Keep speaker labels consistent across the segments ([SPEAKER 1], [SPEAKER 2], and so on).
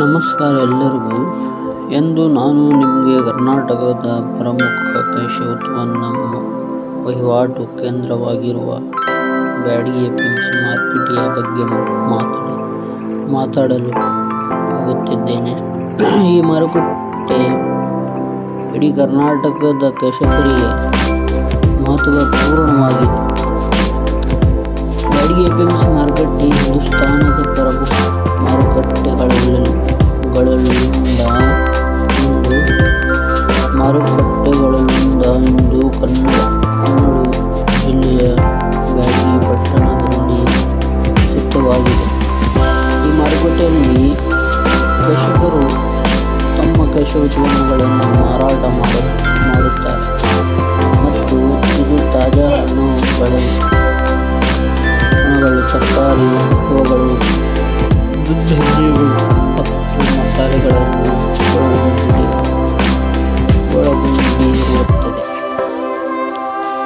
[SPEAKER 1] ನಮಸ್ಕಾರ ಎಲ್ಲರಿಗೂ. ಎಂದು ನಾನು ನಿಮಗೆ ಕರ್ನಾಟಕದ ಪ್ರಮುಖ ಕೃಷಿ ಉತ್ಪನ್ನ ವಹಿವಾಟು ಕೇಂದ್ರವಾಗಿರುವ ಬ್ಯಾಡಿಗೆ ಪಿಂಚಿ ಮಾರ್ಕೆಟಿಯ ಬಗ್ಗೆ ಮಾತಾಡ, ಮಾತಾಡಲು ಹೋಗುತ್ತಿದ್ದೇನೆ ಈ ಮಾರುಕಟ್ಟೆ ಇಡೀ ಕರ್ನಾಟಕದ ಕೃಷಿಕರಿಗೆ ಮಹತ್ವಪೂರ್ಣವಾಗಿದೆ. ಬ್ಯಾಡಿಗೆ ಎಪಿಎಂಸಿ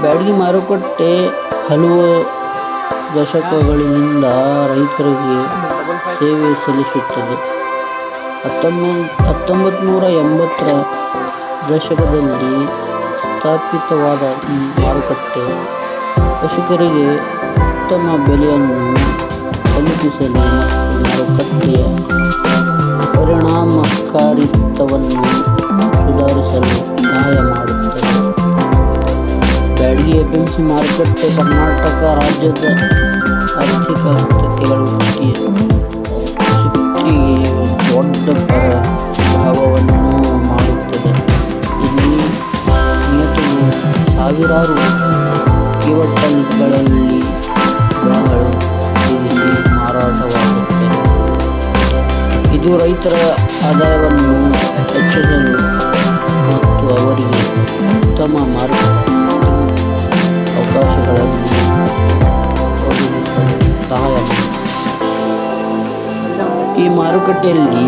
[SPEAKER 1] ಬ್ಯಾಡಗಿ ಮಾರುಕಟ್ಟೆ ಹಲವು ದಶಕಗಳಿಂದ ರೈತರಿಗೆ ಸೇವೆ ಸಲ್ಲಿಸುತ್ತದೆ. ಹತ್ತೊಂಬತ್ತು ನೂರ ಎಂಬತ್ತರ ದಶಕದಲ್ಲಿ ಸ್ಥಾಪಿತವಾದ ಈ ಮಾರುಕಟ್ಟೆ ಕೃಷಿಕರಿಗೆ ಉತ್ತಮ ಬೆಲೆಯನ್ನು ತಲುಪಿಸಲು ಮಾರುಕಟ್ಟೆಯ ಪರಿಣಾಮಕಾರಿತ್ವವನ್ನು ಸುಧಾರಿಸಲು ಸಹಾಯ ಮಾಡುತ್ತದೆ. ಬ್ಯಾಡಗಿ ಎಪಿಎಂಸಿ ಮಾರುಕಟ್ಟೆ, ಕರ್ನಾಟಕ ರಾಜ್ಯದ ಆರ್ಥಿಕ ಸ್ಥಿತಿಗಳು ಸ್ಥಿತಿಗೆ ದೊಡ್ಡ ಪ್ರಭಾವವನ್ನು ಮಾಡುತ್ತದೆ. ಇಲ್ಲಿ ಸಾವಿರಾರು ಕಿವಟನ್ಗಳಲ್ಲಿ ಇರಿಸಿ ಮಾರಾಟವಾಗುತ್ತದೆ. ಇದು ರೈತರ ಆದಾಯವನ್ನು ಹೆಚ್ಚಿಸಲು ಮತ್ತು ಅವರಿಗೆ ಉತ್ತಮ ಮಾರುಕಟ್ಟೆ ಸಹಾಯ ಈ ಮಾರುಕಟ್ಟೆಯಲ್ಲಿ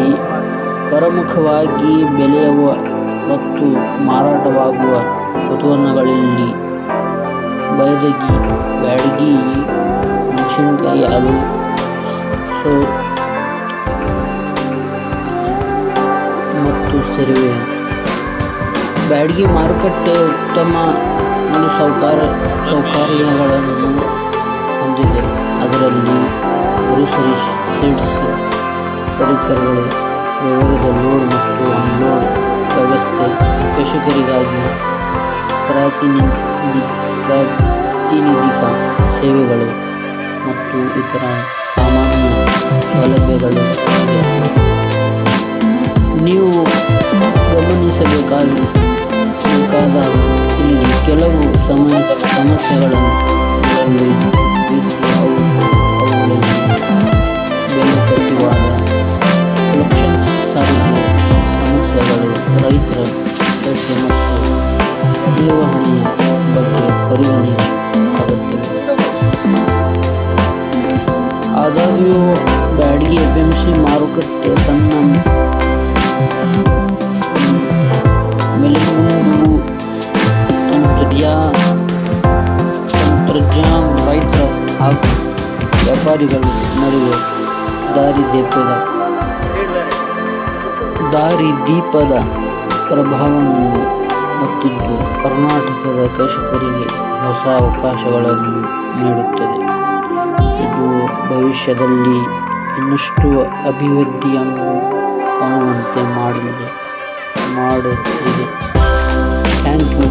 [SPEAKER 1] ಪ್ರಮುಖವಾಗಿ ಬೆಳೆಯುವ ಮತ್ತು ಮಾರಾಟವಾಗುವ ಉತ್ಪನ್ನಗಳಲ್ಲಿ ಬಯದಗಿ ಬ್ಯಾಡಗಿ ಮೆಣಸಿನಕಾಯಿ ಆಲೂ ಸೋ ಮತ್ತು ಸೇರಿವೆ. ಬ್ಯಾಡಗಿ ಮಾರುಕಟ್ಟೆ ಉತ್ತಮ ಮೂಲಸೌಕರ್ಯ ಸೌಕರ್ಯಗಳನ್ನು ಹೊಂದಿದೆ ಅದರಲ್ಲಿ ಗ್ರೋಸರಿ ಸೀಡ್ಸ್ ಪರಿಕರಗಳು ಪ್ರಯೋಗದ ಲೋಡ್ ಮತ್ತು ಅನ್ಲೋಡ್ ವ್ಯವಸ್ಥೆ ಕೃಷಿಕರಿಗಾಗಿ ಪ್ರಾತಿನಿಧಿ ಪ್ರಾತಿನಿಧಿಕ ಸೇವೆಗಳು ಮತ್ತು ಇತರ ಸಾಮಾನ್ಯ ಸೌಲಭ್ಯಗಳು ನೀವು ಗಮನಿಸಬೇಕಾಗಿ ಬೇಕಾದ ಕೆಲವು ಸಮಯ, ಸಮಸ್ಯೆಗಳನ್ನು ಸಾರಿಗೆ ಸಮಸ್ಯೆಗಳು ರೈತರ ಮತ್ತು ನಿರ್ವಹಣೆಯ ಬಗ್ಗೆ ಪರಿಗಣನೆ ಅಗತ್ಯವಿದೆ ಆದಾಗ್ಯೂ ಬ್ಯಾಡಿಗೆ ಎಫ್ ಎಂ ಸಿ ಮಾರುಕಟ್ಟೆ ತನ್ನ ವ್ಯಾಪಾರಿಗಳ ನಡುವೆ ದಾರಿದೀಪದ ದಾರಿದೀಪದ ಪ್ರಭಾವವನ್ನು ಹೊತ್ತಿದ್ದು ಕರ್ನಾಟಕದ ಕೃಷಿಕರಿಗೆ ಹೊಸ ಅವಕಾಶಗಳನ್ನು ನೀಡುತ್ತದೆ. ಇದು ಭವಿಷ್ಯದಲ್ಲಿ ಇನ್ನಷ್ಟು ಅಭಿವೃದ್ಧಿಯನ್ನು ಕಾಣುವಂತೆ ಮಾಡಲಿದೆ ಮಾಡುತ್ತಿದೆ ಥ್ಯಾಂಕ್ ಯು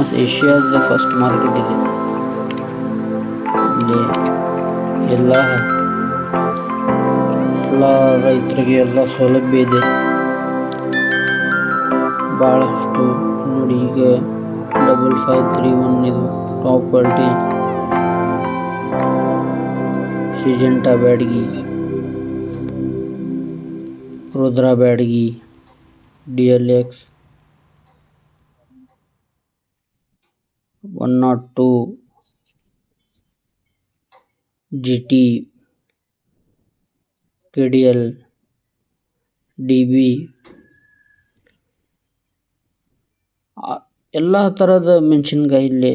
[SPEAKER 1] ವರ್ಲ್ಡ್ ಫೇಮಸ್ ಏಷ್ಯಾದ ಫಸ್ಟ್ ಮಾರ್ಕೆಟ್ ಇದೆ ಇಲ್ಲಿ ಎಲ್ಲ ಎಲ್ಲ ರೈತರಿಗೆ ಎಲ್ಲ ಸೌಲಭ್ಯ ಇದೆ ಭಾಳಷ್ಟು ನೋಡಿ ಈಗ ಡಬಲ್ ಫೈವ್ ತ್ರೀ ಒನ್ ಇದು top quality Syngenta Byadgi Rudra Byadgi D L X one nought two G T K D L D B ಎಲ್ಲ ಥರದ ಮೆಣಸಿನ್ಕಾಯಿ ಇಲ್ಲಿ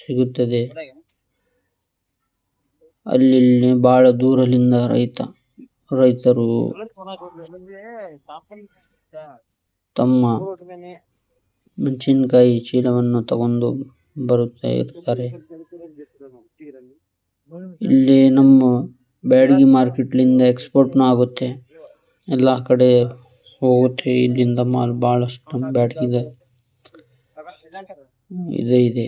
[SPEAKER 1] ಸಿಗುತ್ತದೆ. ಅಲ್ಲಿ ಇಲ್ಲಿ ಭಾಳ ದೂರದಿಂದ ರೈತ ರೈತರು ತಮ್ಮ ಮೆಣಸಿನಕಾಯಿ ಚೀಲವನ್ನು ತಗೊಂಡು ಬರುತ್ತಾ ಇರ್ತಾರೆ ಇಲ್ಲಿ ನಮ್ಮ ಬ್ಯಾಡಗಿ ಮಾರ್ಕೆಟ್ಲಿಂದ ಎಕ್ಸ್ಪೋರ್ಟ್ನು ಆಗುತ್ತೆ. ಎಲ್ಲ ಕಡೆ ಹೋಗುತ್ತೆ. ಇಲ್ಲಿಂದ ಮಾಲ್ ಭಾಳಷ್ಟು ಬ್ಯಾಡಗಿದೆ. ಇದೆ ಇದೆ.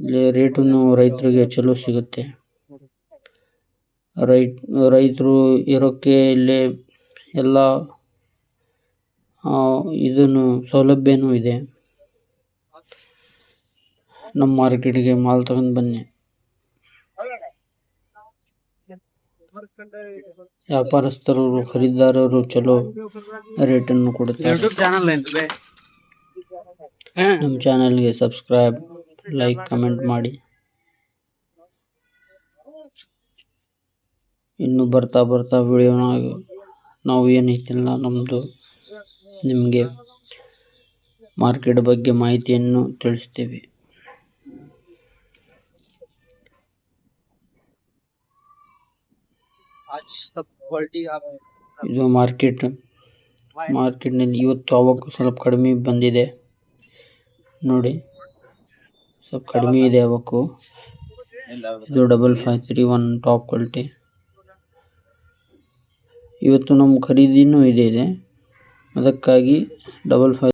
[SPEAKER 1] ಇಲ್ಲಿ ರೇಟುನು ರೈತರಿಗೆ ಚಲೋ ಸಿಗುತ್ತೆ. ರೈಟ್, ರೈತರು ಇರೋಕ್ಕೆ ಇಲ್ಲಿ ಎಲ್ಲ ಇದನ್ನು ಸೌಲಭ್ಯನೂ ಇದೆ. ನಮ್ಮ ಮಾರ್ಕೆಟ್ಗೆ ಮಾಲ್ ತಗೊಂಡು ಬನ್ನಿ. ವ್ಯಾಪಾರಸ್ಥರು ಖರೀದಿದಾರರು ಚಲೋ ರೇಟನ್ನು ಕೊಡುತ್ತಾರೆ. ನಮ್ಮ ಚಾನಲ್ಗೆ ಸಬ್ಸ್ಕ್ರೈಬ್ ಲೈಕ್ ಕಮೆಂಟ್ ಮಾಡಿ. ಇನ್ನು ಬರ್ತಾ ಬರ್ತಾ ವಿಡಿಯೋನಾಗ ನಾವು ಏನೈತಿಲ್ಲ ನಮ್ಮದು ನಿಮಗೆ ಮಾರ್ಕೆಟ್ ಬಗ್ಗೆ ಮಾಹಿತಿಯನ್ನು ತಿಳಿಸ್ತೀವಿ ಇದು ಮಾರ್ಕೆಟ್. ಮಾರ್ಕೆಟ್ನಲ್ಲಿ ಇವತ್ತು ಅವಕ್ಕೂ ಸ್ವಲ್ಪ ಕಡಿಮೆ ಬಂದಿದೆ. ನೋಡಿ, ಸ್ವಲ್ಪ ಕಡಿಮೆ ಇದೆ ಅವಕ್ಕೂ. ಇದು double five three one top quality. ಇವತ್ತು ನಮ್ಮ ಖರೀದಿನೂ ಇದೆ ಇದೆ. ಅದಕ್ಕಾಗಿ ಡಬಲ್ ಫೈವ್